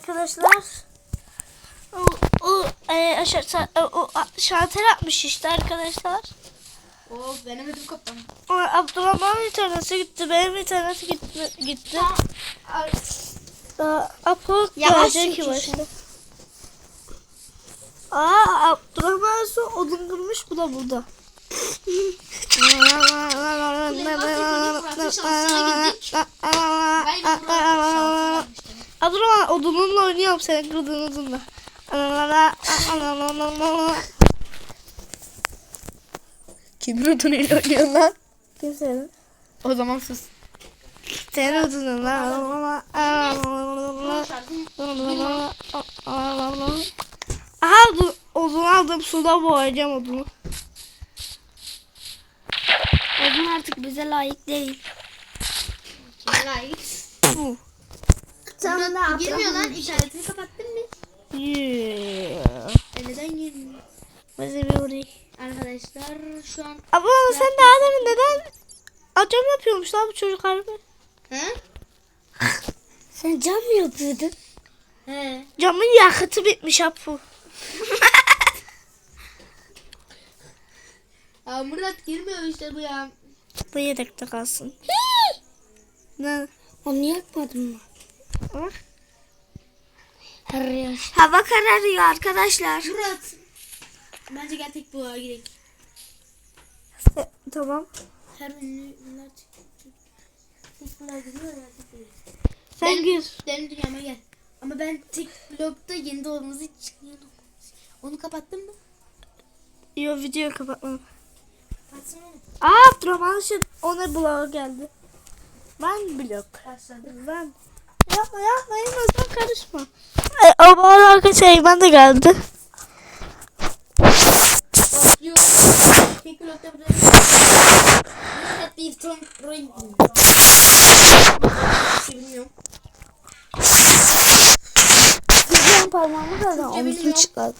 arkadaşlar. O, o e, aşağı, o, o şalter atmış işte arkadaşlar. Of benim ödüm kapandı. O, Abdurrahman internete gitti. Benim internete gitti. gitti. Aa, Apo gelecek başta. Aa Abdurrahman su odun kırmış bu da burada. Abdurrahman odununla oynuyorum senin kırdığın odunla. Kimin ödünüyle oynuyorsun lan? Kimsenin. O zaman sus. Senin odununla. Aha odun, odun aldım suda boğacağım odunu. Odun artık bize layık değil. Layık? Sen ne yaptın? Girmiyor lan internetini kapattın mı? Yeah. E neden girmiyor? Uğrayı. Arkadaşlar şu an... Ama sen de Adem'in neden acam yapıyormuş lan bu çocuk harbi. He? Sen cam mı yapıyordun? He. Camın yakıtı bitmiş Apu. Ya Murat girmiyor işte bu ya. Bu yedekte kalsın. ne? Onu yakmadın mı? Yaş. Hava kararıyor arkadaşlar. Murat. Bence gel tek buğa gidelim. E, tamam. Her ünlü gidiyor tek buğa. Sen Ben- gir. Benim dünyama gel. Ama ben tek blokta yeni doğduğumuzu çıkıyordum. Onu kapattın mı? Yo video kapatmam. Kapatsın onu. Aa Abdurrahman şey ona bloğa geldi. Ben blok. Başladı. Ben. Yapma yapma Yılmaz karışma. E, bana arkadaşlar ben de geldi. Sıcağın parmağımı da yok. çıkardı.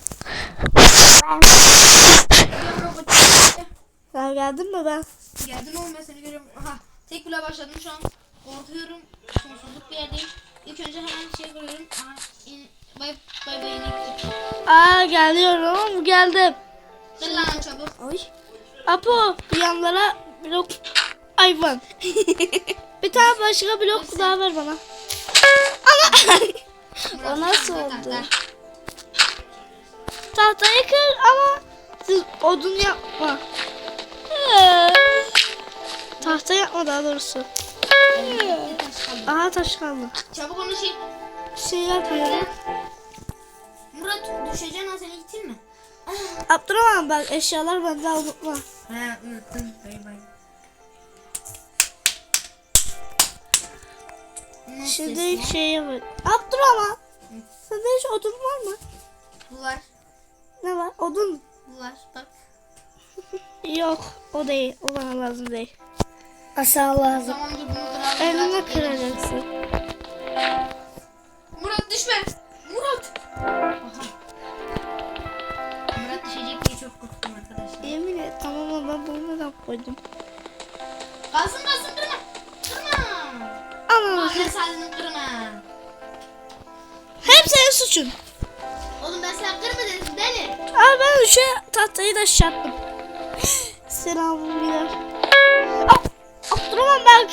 Sen geldin mi ben? Geldin oğlum ben seni görüyorum. Aha tek bloğa başladım şu an. Korkuyorum. Sonsuzluk bir yerdeyim. İlk önce hemen şey koyuyorum. Aha in, bay bay bay gittim. Aa geliyorum geldim. Gel lan çabuk. Oy. Apo yanlara blok hayvan. bir tane başka blok daha ver bana. Murat, O nasıl oldu? Tahtayı kır ama siz odun yapma. Ee, Tahta yapma daha doğrusu. Kaldı. Aha taş kaldı. Çabuk onu şey. Şey yapıyorum. Murat düşeceksin ha seni gittin mi? Abdurrahman bak eşyalar bende unutma. He unuttum. Bay bay. Şimdi ilk şey yapın. Abdurrahman. Sende hiç odun var mı? Var. Ne var? Odun. Var. Bak. Yok o değil. O bana lazım değil. O lazım. zaman dur bunu. Elini kıracaksın. Murat düşme. Murat. Aha. Murat düşecek diye çok korktum arkadaşlar. Yemin et tamam ama ben bunu neden koydum? Kalsın kalsın kırma. Kırma. Ama Mahalle sahilini kırma. hep senin suçun. Oğlum ben sana kırma dedim deli. Aa ben şu tahtayı da şattım. Ab Abdurrahman bak.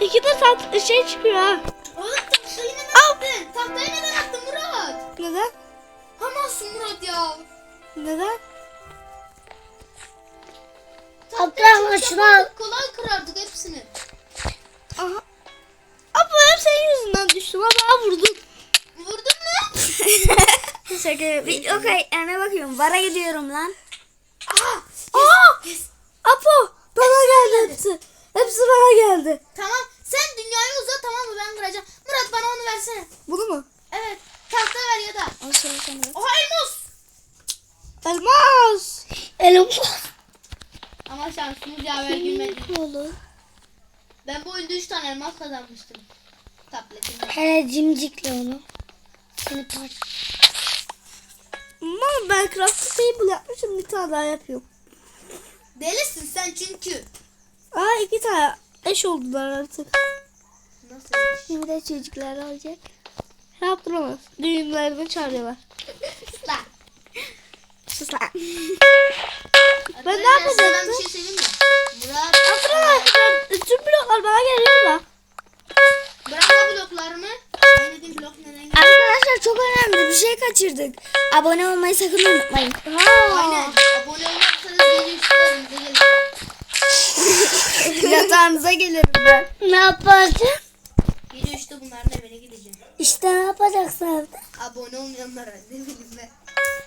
İki de tat şey çıkıyor ha. Oğlum tahtayı neden attın? Tahtayı neden attın Murat? Neden? Hamasın Murat ya. Neden? Abdurrahman şunu al. Kolay kırardık hepsini. Aha. Abla hep senin yüzünden düştüm. Ama bana vurdun. Vurdun mu? Şaka yapayım. Okay, yana bakıyorum. Vara gidiyorum lan. Aa! Apo! Geldi hepsi. Hepsi bana geldi. Tamam sen dünyayı uzat tamam mı ben kıracağım. Murat bana onu versene. Bunu mu? Evet tahta ver ya da. Al sana. Oha elmas. Elmas. Elim. Ama şansımız yaver gülmedi. Olur. Ben bu oyunda 3 tane elmas kazanmıştım. Tabletimde. Hele cimcikle onu. Seni parça. Ama ben craft table yapmışım. Bir tane daha yapıyorum. Delisin sen çünkü. Aa iki tane eş oldular artık. Nasıl? Şimdi de çocuklar olacak. Şey yaptıramaz. Düğünlerine çağırıyorlar. Lan. Sus lan. Ben ne yapacaktım? Ben bir şey söyleyeyim mi? Murat. Yaptıramaz. Tüm bloklar bana geliyor da. Bırak o bloklarımı. Ben dediğim blok neden geliyor? Arkadaşlar çok önemli bir şey kaçırdık. Abone olmayı sakın unutmayın. Ha. Aynen. Abone olmazsanız evimize gelin. Yatağınıza gelirim ben. Ne yapacaksın? Gece üçte bunların evine gideceğim. İşte ne yapacaksın evde? Abone olmayanlara ne bileyim ben.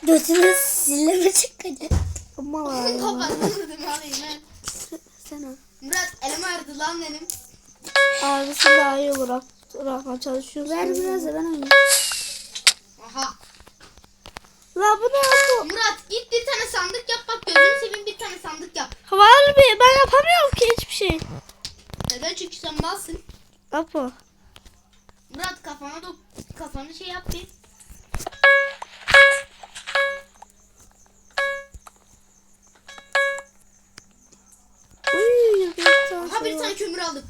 Götünü silleme çıkacak. Aman. Kafasını vurdum alayım ben. Sen al. Murat elim ağrıdı lan benim. Ağrısı daha iyi olur. Rahman çalışıyorsun. Ver biraz da ben oynayayım. Aha. La bu ne bu? Murat git bir tane sandık yap bak gözünü seveyim bir tane sandık yap. Var bir ben yapamıyorum ki hiçbir şey. Neden çünkü sen malsın. Apo. Murat kafana da kafanı şey yap bir. Uy, bir tane Aha bir şey tane var. kömür aldım.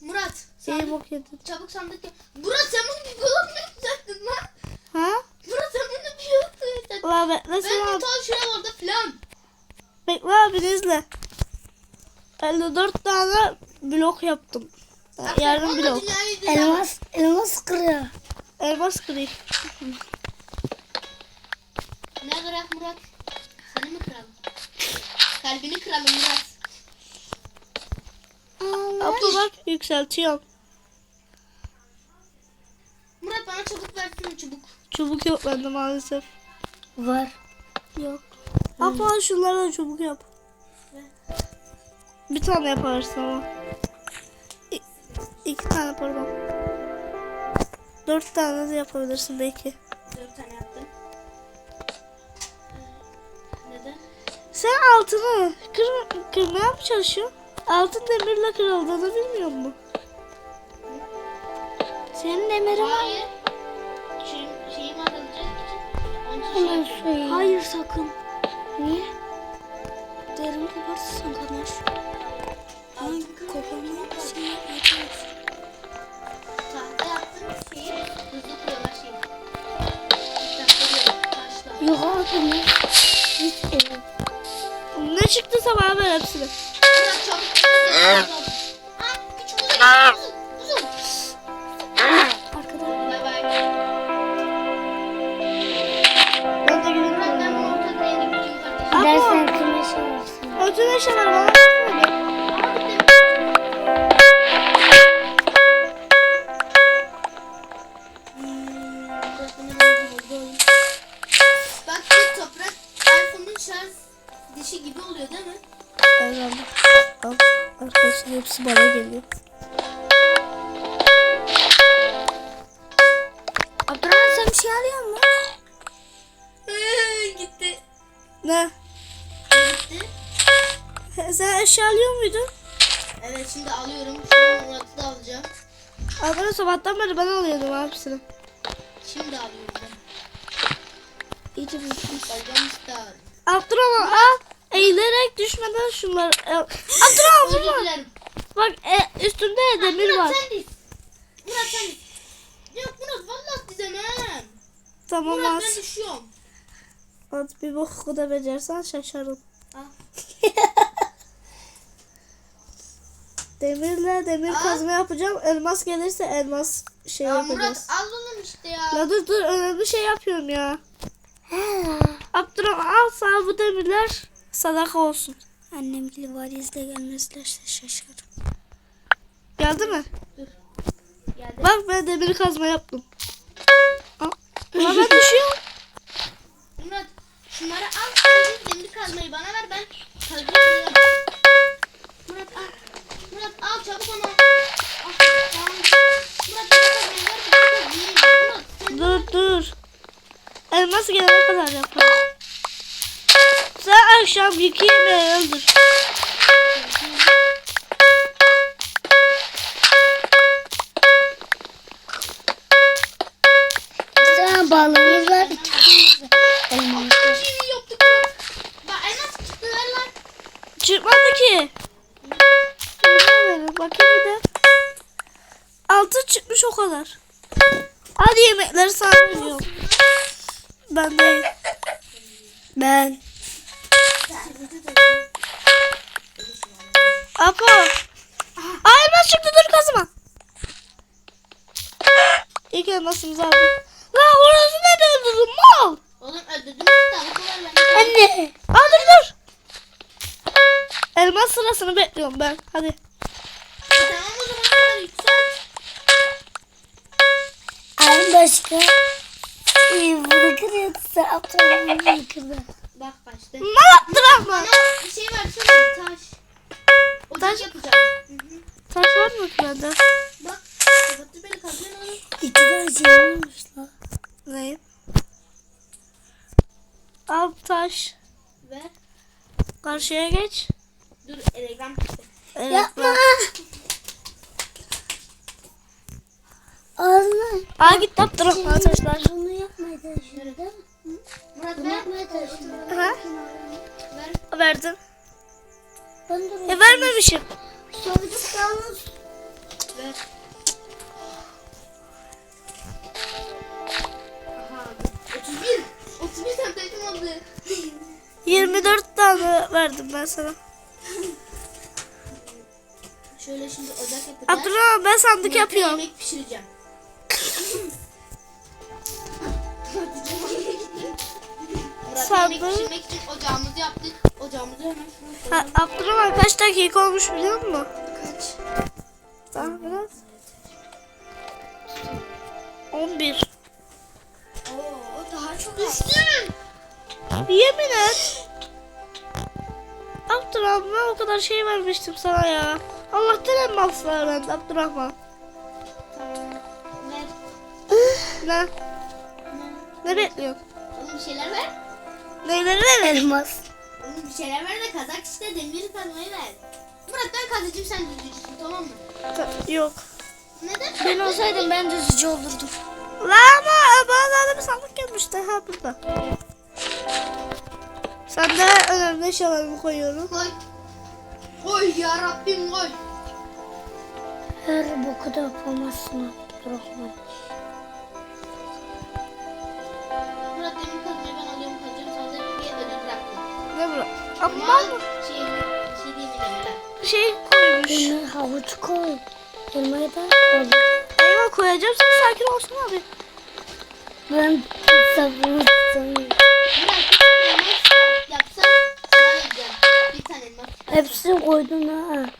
Murat sandık, çabuk sandık yap. Murat sen bunu bir yapacaktın lan? Ha? Murat sen bunu bir blok mu yapacaktın? La bekle Ben sen bir abi. tane şuraya orada filan. Bekle abi izle. 54 tane blok yaptım. Yarım Onunla blok. Elmas, elmas kırıyor. Elmas kırayım. Ne kırak Murat? Seni mi kıralım? Kalbini kıralım Murat. Apo bak yükseltiyorum. Murat bana çabuk versene çubuk. Çubuk yok bende maalesef. Var. Yok. Apo şunları da çubuk yap. Bir tane yaparsın ama. İ- iki tane pardon. Dört tane de yapabilirsin belki. Dört tane yaptım. Neden? Sen altını kır, kırmaya mı çalışıyorsun? Altın demirle kırıldığını bilmiyor musun? Senin demirin var. Hayır. Şey yapıyorum. Hayır sakın. Niye? Derin kopartırsan kanar. Ay koparma şey yapacağız. Tahta yaptım şeyi hızlı şeyi. Taşla. Yok abi ne? Hiç evet. Ne çıktıysa bana ver hepsini. Çabuk. Aa, küçük bir şey alıyor musun? Gitti. Ne? Gitti. Sen eşya alıyor muydun? Evet şimdi alıyorum. Şimdi Murat'ı da alacağım. Arkadaşlar sabahtan beri ben alıyordum hepsini. Şimdi alıyorum ben. İyice. Bacağım ister. Abdurrahman al. Eğilerek düşmeden şunları. Abdurrahman vurma. Bak e, üstünde demir Murat var. sen de. Murat sen de. Yok Murat vallahi dizemem. Tamam Murat az. ben düşüyorum. At bir boku da becersen şaşarım. Demirle demir Aa. kazma yapacağım. Elmas gelirse elmas şey Ya yapacağız. Murat al oğlum işte ya. La dur dur önemli şey yapıyorum ya. Abdurrahman al sana bu demirler sadaka olsun. Annem gibi valizle gelmezlerse şaşarım. Geldi mi? Geldi. Bak ben demir kazma yaptım. Ben düşüyorum. Murat şunları al. Demir kazmayı bana ver ben kazıyorum. Murat al. Murat al çabuk onu. Tamam. Murat demir kazmayı ver. Murat Dur dur. Elmas gelene kadar yapalım. Sen akşam yıkayayım beni öldür. Ben de. Ben. Apo. Aa elmas çıktı dur kazma. İlk elmasımızı aldım. La orası nerede öldürdün mal? Oğlum bende. Anne. Aa dur dur. Elmas sırasını bekliyorum ben. Hadi. Tamam o zaman yüksel. Ay başka. Aptalım bunu kırdı. Bak başta. Mal attırma. Bana bir şey versene taş. Ocak Taş? yapacağım. Hı hı. Taş var mı bende? Bak kapattı beni kazıyor oğlum. İki tane şey olmuş lan. Ne? Al taş. Ver. Karşıya geç. Dur telegram çıktı. Evet, Yapma. bak. Sonuç kalmış. Ver. Aha. 31. 31 tane telefon oldu. 24 tane verdim ben sana. Şöyle şimdi ocak yapacağız. Abdurrahman ben sandık Murat'a yapıyorum. Yemek pişireceğim. Sandık. yemek pişirmek için ocağımızı yaptık. Ocağımızı hemen Ha, koyalım. Abdurrahman kaç dakika olmuş biliyor musun? Kaç? Daha biraz. 11. Oo, daha çok Düştüm. Yemin et. Abdurrahman ben o kadar şey vermiştim sana ya. Allah'tan elmaslar öğrendi Abdurrahman. Ver. Ne? Ne? Ne bekliyorsun? Oğlum bir şeyler ver. Neyleri verelim? Elmas. Bir şeyler ver de kazak işte demiri kazmayı ver. Murat ben kazacağım sen düzücüsün tamam mı? Ta- Yok. Neden? Ben olsaydım ben düzücü olurdum. La ama bana bir sandık gelmişti. Ha burada. Sen de önemli eşyalarımı koyuyorum. Koy. Koy ya Rabbim koy. Her boku da yapamazsın Abdurrahman. Ama şey, koymuş. Elma havuç koy. Elmayı da balık. Eyvah koyacağım sen sakin olsun abi. Ben tane elmas. Hepsini koydun ha.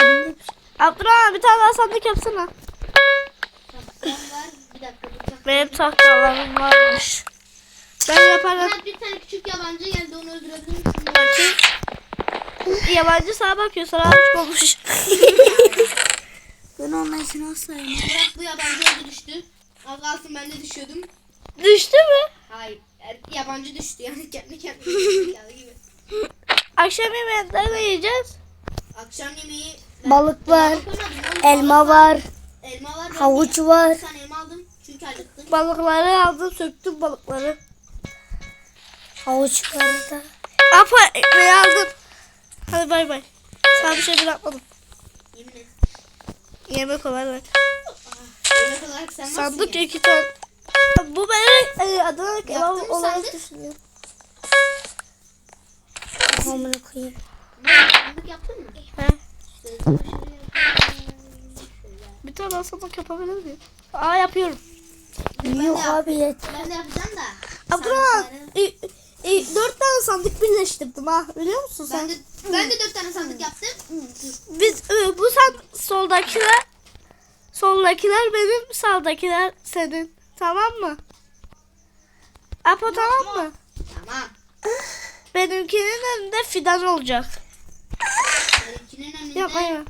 Elimde bir şey. Abdurrahman bir tane daha sandık yapsana. Benim tahtalarım varmış. Ben yaparım. Bir tane küçük yabancı geldi onu öldürebilir misin? Yabancı sağa bakıyor sana aç olmuş. Ben onun için asla Murat bu yabancı öldü düştü. Az kalsın ben de düşüyordum. Düştü mü? Hayır. er- Yabancı düştü yani kendi kendine gibi. Akşam yemeğinde ne yiyeceğiz? Akşam yemeği ben Balık var. oğlum. Elma Balık var. Elma var. ben Havuç bir- var. Bir tane elma aldım çünkü acıktım. Balıkları aldım söktüm balıkları. Havuç var da. Apa ekmeği aldım. Hadi bay bay. Sana bir şey bırakmadım. Yemin. Yemek olarak. Yemek olarak sen Sandık ya. iki tane. Bu benim e, Adana mı olarak sandık? düşünüyorum. Kafamını koyayım. Sandık yaptın mı? He. Bir tane daha sandık yapabilir miyim? Aa yapıyorum. Yok abi yet. Ben de yapacağım da. Abdurrahman sandıkları- e, dört tane sandık birleştirdim ha. Biliyor musun sen? Ben de, ben de dört tane sandık yaptım. Biz e, bu sen soldakiler soldakiler benim sağdakiler senin. Tamam mı? Apo tamam mı? Tamam. Benimkinin önünde fidan olacak. Benimkinin önünde Yapma ya.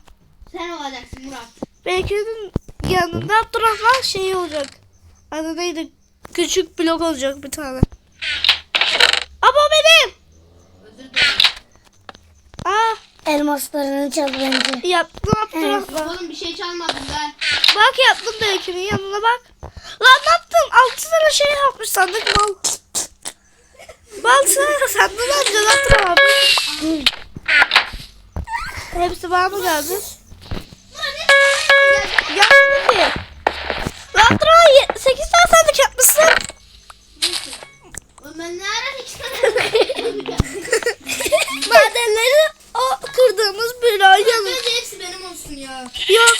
sen olacaksın Murat. Benimkinin yanında Abdurrahman şey olacak. Adı neydi? Küçük blok olacak bir tane. Apo benim. Özür dilerim. Aa Elmaslarını çal bence. yaptım Abdurrahman. Oğlum bir şey çalmadım ben. Bak yaptım benimkinin yanına bak. Lan ne yaptın? Altı tane şey yapmış sandık mal. Mal sen sandın amca lan. Hepsi bana mı geldi? Gelmedi ki. Lan Abdurrahman 8 tane sandık yapmışsın. Ben ne ara iki tane Madenleri o kırdığımız bloğa yanı. Bence hepsi benim olsun ya. Yok.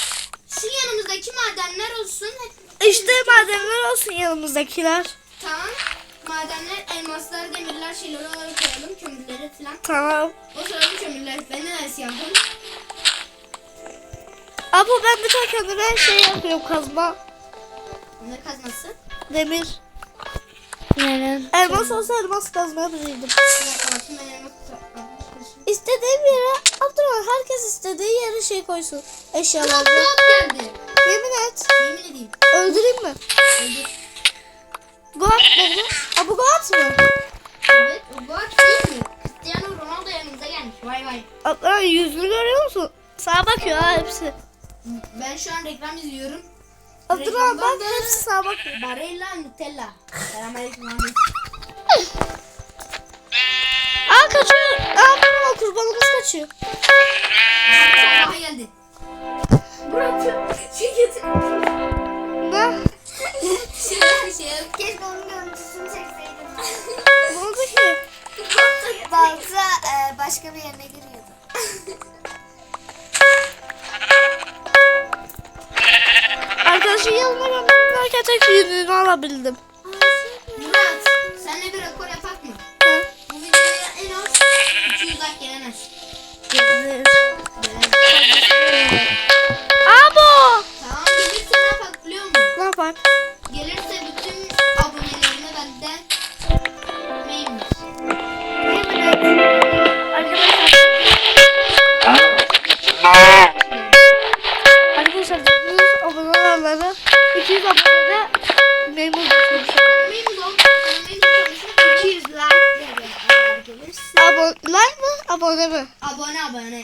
Şu yanımızdaki madenler olsun. Hep İşte madenler olsun yanımızdakiler. Tamam. Madenler, elmaslar, demirler, şeyleri olarak koyalım. Kömürleri falan. Tamam. O sırada kömürler. Ben de neresi yapayım? Ama ben bir tane kendime şey yapıyorum kazma. Ne kazması? Demir. Yani Elmas olsa elmas kazma yapacakdım. Bir dakika bakayım ben elmas. İstediğim yere Abdurrahman herkes istediği yere şey koysun. Eşyalarını. Doğat geldi. Yemin et. Yemin edeyim. Öldüreyim mi? Öldür. Goat nerede? Aa bu Goat mı? Evet. O Doğat değil mi? Cristiano Ronaldo yanımıza gelmiş. Vay vay. Abdurrahman yüzünü görüyor musun? Sağa bakıyor ha hepsi. Ben şu an reklam izliyorum. Abdurrahman bak hepsi sağa bakıyor. Barella Nutella. Selamünaleyküm kaçıyor. Aa Abdurrahman kurbanımız kaçıyor. Sabaha geldi. Murat şey getir. Ne? Şey şey. Keşke onun görüntüsünü çekseydim. Ne oldu ki? Balta e, başka bir yerine giriyordu. Arkadaşın yanına gönderken tek yününü alabildim.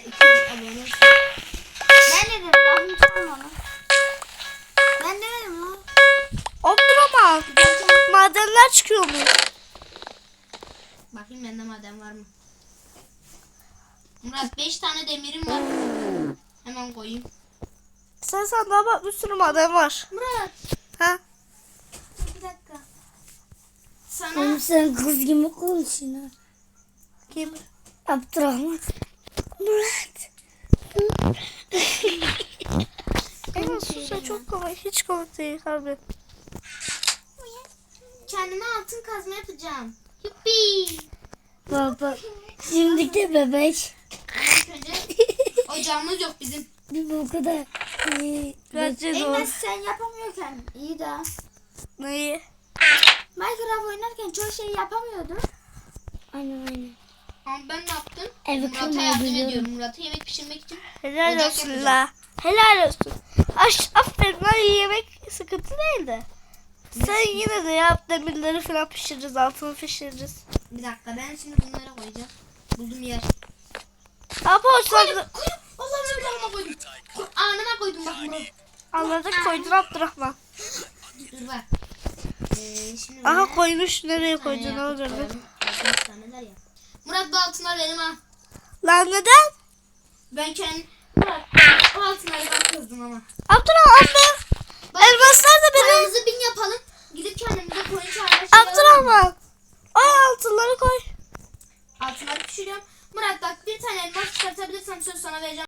200 abone. Ben dedim? Lafını çalma lan. Ben demedim lan. Abdurrahman. Madenler çıkıyor mu? Bakayım bende maden var mı? Murat 5 tane demirim var. Hemen koyayım. Sen sandığa bak bir sürü maden var. Murat Ha? bir dakika. Sana Oğlum sen kız gibi konuşuyorsun ha. Kim? Abdurrahman. Murat. Evet sus çok komik. Hiç komik değil harbi. kendime altın kazma yapacağım. Yuppi. Baba. Şimdi de bebek. Ocağımız yok bizim. Bir bu kadar. de o. Elmas sen yapamıyorken iyi de. Neyi? Minecraft oynarken çoğu şeyi yapamıyordu. Aynen aynen. Ama ben ne yaptım? Evi Murat'a yardım ediyorum. Murat'a yemek pişirmek için. Helal olsun la. Helal olsun. Aş, aferin lan yemek sıkıntı değil de. Sen yine de yap demirleri falan pişiririz altını pişiririz. Bir dakika ben şimdi bunlara koyacağım. Buldum yer. Apo sen Koydum koydum. Allah'ım anama koydum. Ko- koydum bak anladık koydun Abdurrahman. Dur bak. Ee, şimdi Aha buraya koymuş nereye bir tane ne yapıp olacak? koyalım. Altın taneler ya. Murat bu altınlar benim ha. Lan neden? Ben kendi Murat o altınları ben kızdım ama. Abdurrahman. Bak, Elmaslar da benim. Paramızı bin yapalım. Gidip kendimize koyun çağırma şey alalım. Abdurrahman. Ay altınları koy. Altınları pişiriyorum. Murat bak bir tane elmas çıkartabilirsem söz sana vereceğim.